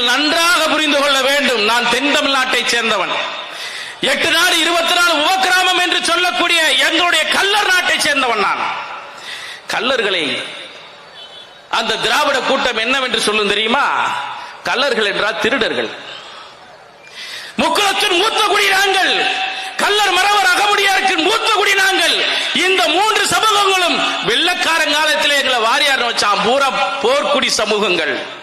நீங்கள் நன்றாக புரிந்து கொள்ள வேண்டும். நான் தென் தமிழ்நாட்டை சேர்ந்தவன். எட்டு நாடு இருபத்தி நாலு உபக்கிராமம் என்று சொல்லக்கூடிய எங்களுடைய கல்லர் நாட்டை சேர்ந்தவன் நான். கல்லர்களை அந்த திராவிட கூட்டம் என்னவென்று சொல்லும் தெரியுமா? கல்லர்கள் என்றால் திருடர்கள். முக்குளத்தின் மூத்த குடி நாங்கள் கல்லர் மரவர் அகமுடியாருக்கின் மூத்த குடி நாங்கள். இந்த மூன்று சமூகங்களும் வெள்ளக்காரன் காலத்தில் எங்களை வாரியார் வச்சான். பூரா போர்க்குடி சமூகங்கள்.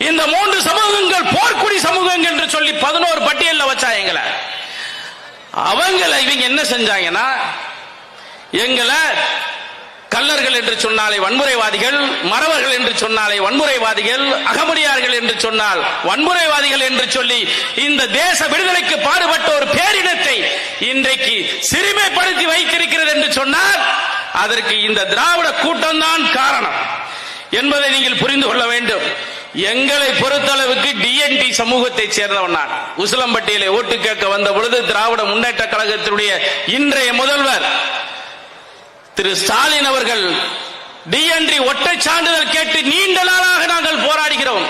இந்த மூன்று சமூகங்கள் போர்க்குடி சமூகங்கள் என்று சொல்லி பதினோரு பட்டியலில் வச்சா எங்களை. அவங்கள இவங்க என்ன செஞ்சாங்கன்னா எங்களை கல்லர்கள் என்று சொன்னாலே வன்முறைவாதிகள் மறவர்கள் என்று சொன்னாலே வன்முறைவாதிகள் அகமுடியார்கள் என்று சொன்னால் வன்முறைவாதிகள் என்று சொல்லி இந்த தேச விடுதலைக்கு பாடுபட்ட ஒரு பேரினத்தை இன்றைக்கு சிறுமைப்படுத்தி வைத்திருக்கிறது என்று சொன்னால் அதற்கு இந்த திராவிட கூட்டம்தான் காரணம் என்பதை நீங்கள் புரிந்து கொள்ள வேண்டும். எங்களை பொறுத்தளவுக்கு டிஎன்டி சமூகத்தை சேர்ந்தவன் நான். உசிலம்பட்டியிலே ஓட்டு கேட்க வந்த பொழுது திராவிட முன்னேற்ற கழகத்தினுடைய இன்றைய முதல்வர் திரு ஸ்டாலின் அவர்கள் டிஎன்டி ஒற்றை சான்றிதழ் கேட்டு நீண்ட நாளாக நாங்கள் போராடுகிறோம்.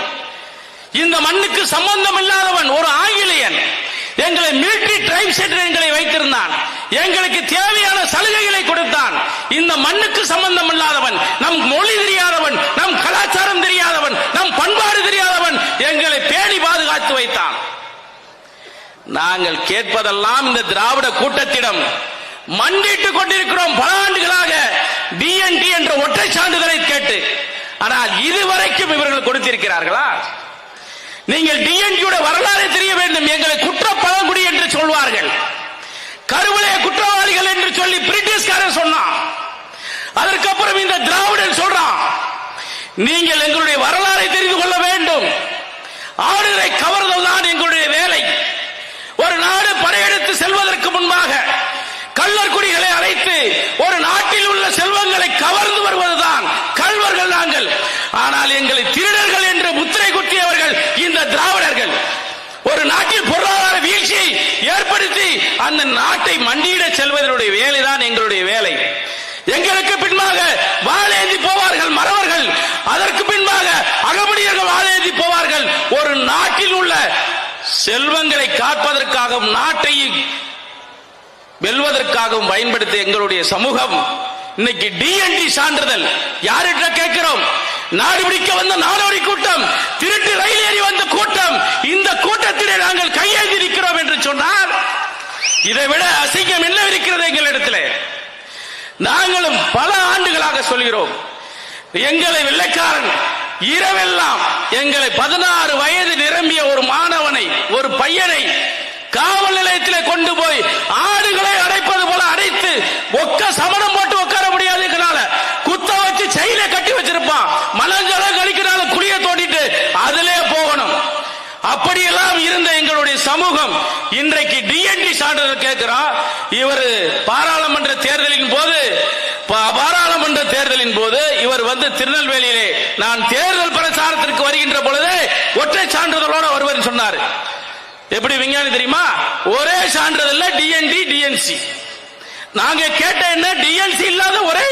இந்த மண்ணுக்கு சம்பந்தம் இல்லாதவன் ஒரு ஆங்கிலேயன். எங்களை மிலிட்டரி ட்ரைப்ஸ் சென்டர் எங்களை வைத்திருந்தான். எங்களுக்கு தேவையான சலுகைகளை கொடுத்தான். இந்த மண்ணுக்கு சம்பந்தம் இல்லாத நாங்கள் கேட்பதெல்லாம் இந்த திராவிட கூட்டத்திடம் மண்டிட்டுக் கொண்டிருக்கிறோம் பல ஆண்டுகளாக. டிஎன்டி என்ற ஒற்றை சான்றிதழை கேட்டு ஆனால் இதுவரைக்கும் இவர்கள் கொடுத்திருக்கிறார்களா? நீங்கள் டிஎன்டியோட வரலாறு தெரிய வேண்டும். எங்களை குற்ற பழங்குடி என்று சொல்வார்கள். கருவளைய குற்றவாளிகள் என்று சொல்லி பிரிட்டிஷ்காரன் சொன்னான். அதற்கப்புறம் இந்த திராவிடன் சொல்றான் நீங்கள் எங்களுடைய வரலாறை தெரிந்து கொள்ள வேண்டும். ஆடுகளை கவர்தல் தான் எங்களுடைய வேலை ஒரு நாடு படையெடுத்து செல்வதற்கு முன்பாக கள்ளர் குடிகளை அழைத்து ஒரு நாட்டில் உள்ள செல்வங்களை கவர்ந்து வருவதுதான் கல்வர்கள் நாங்கள் ஆனால் எங்களை திருடர்கள் என்று முத்திரை குத்தியவர்கள் இந்த திராவிடர்கள். ஒரு நாட்டில் பொருளாதார வீழ்ச்சியை ஏற்படுத்தி அந்த நாட்டை மண்டியிட செல்வதனுடைய வேலைதான் எங்களுடைய வேலை. எங்களுக்கு பின்பாக வாழேந்தி போவார்கள் மறவர்கள். அதற்கு பின்பாக அகமுடியர்கள் வாழேந்தி போவார்கள். ஒரு நாட்டில் உள்ள செல்வங்களை காப்பதற்காகவும் நாட்டை வெல்வதற்காகவும் பயன்படுத்த எங்களுடைய சமூகம் இன்னைக்கு டிஎன்டி சான்றிதழ். யார்கிட்ட நாடு பிடிக்க வந்த நாடோடி கூட்டம் திருட்டு ரயில் ஏறி வந்த கூட்டம் இந்த கூட்டத்திலே நாங்கள் கையெழுதி இருக்கிறோம் என்று சொன்னால் இதை விட அசிங்கம் என்ன இருக்கிறது எங்களிடத்தில்? நாங்களும் பல ஆண்டுகளாக சொல்கிறோம் எங்களை வெள்ளைக்காரன் இரவெல்லாம் எங்களை பதினாறு வயது நிரம்பிய ஒரு மாணவனை ஒரு பையனை காவல் நிலையத்தில் கொண்டு போய் ஆடுகளை அடைப்பது போல அடைத்து ஒக்க சமணம் இன்னைக்கு டிஎன்டி சான்றிதழ் கேட்கிறான் இவர் பாராளுமன்ற தேர்தலின் போது பாராளுமன்ற தேர்தலின் போது இவர் வந்து திருநெல்வேலியிலே நான் தேர்தல் பிரச்சாரத்திற்கு வருகின்ற பொழுது ஒற்றை சான்றிதழோட வருவர் சொன்னார். எப்படி விஞ்ஞானி தெரியுமா? ஒரே சான்றிதழ் டிஎன்டி டிஎன்சி நாங்க கேட்ட என்ன? டிஎன்சி இல்லாத ஒரே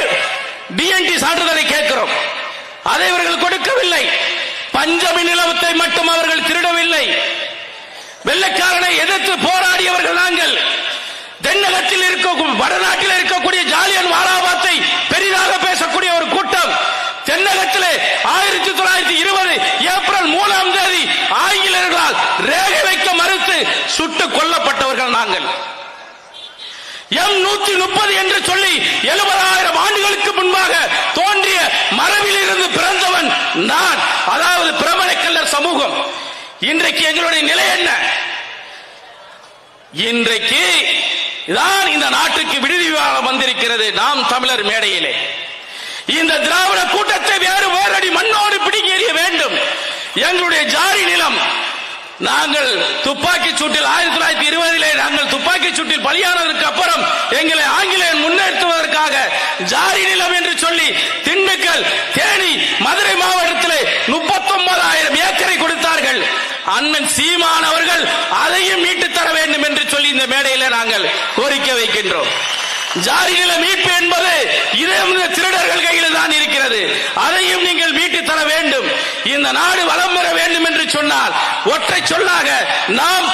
டிஎன்டி சான்றிதழை கேட்கிறோம். அதை இவர்கள் கொடுக்கவில்லை. பஞ்சமி நிலவத்தை மட்டும் அவர்கள் திருடவில்லை. வெள்ளை எதிர்த்து போராடியவர்கள் நாங்கள். தென்னகத்தில் இருக்க வடநாட்டில் இருக்கக்கூடிய ஜாலியன் வாலாபாத்தை பெரிதாக பேசக்கூடிய ஒரு கூட்டம். தென்னகத்திலே ஆயிரத்தி தொள்ளாயிரத்தி இருபது ஏப்ரல் மூணாம் தேதி ஆங்கிலேயர்களால் ரேகை வைக்க மறுத்து சுட்டு கொல்லப்பட்டவர்கள் நாங்கள். எம் நூத்தி முப்பது என்று சொல்லி எழுபதாயிரம் ஆண்டுகளுக்கு முன்பாக தோன்றிய மரபில் இருந்து பிறந்தவன் நான் அதாவது பிரமணக்கல்லர் சமூகம். இன்றைக்கு எங்களுடைய நிலை என்ன? இன்றைக்கு தான் இந்த நாட்டுக்கு விடுதி விவாதம் வந்திருக்கிறது நாம் தமிழர் மேடையிலே. இந்த திராவிட கூட்டத்தை வேறு வேறடி மண்ணோடு பிடிக்க எறிய வேண்டும். எங்களுடைய ஜாதி நிலம் நாங்கள் துப்பாக்கி சூட்டில் ஆயிரத்தி தொள்ளாயிரத்தி இருபதிலே நாங்கள் துப்பாக்கி சூட்டில் பலியானதற்கு அப்புறம் எங்களை ஆங்கிலேயன் முன்னேற்றுவதற்காக ஜாதி நிலம் என்று சொல்லி திண்டுக்கல் அண்ணன் சீமான் அவர்கள் அதையும் மீட்டு தர வேண்டும் என்று சொல்லி இந்த மேடையில நாங்கள் கோரிக்கை வைக்கின்றோம். ஜாதி நில மீட்பு என்பது இதே இந்த திருடர்கள் கையில் தான் இருக்கிறது. அதையும் நீங்கள் மீட்டு தர வேண்டும். இந்த நாடு வளம் பெற வேண்டும் என்று சொன்னால் ஒற்றை சொல்லாக நாம்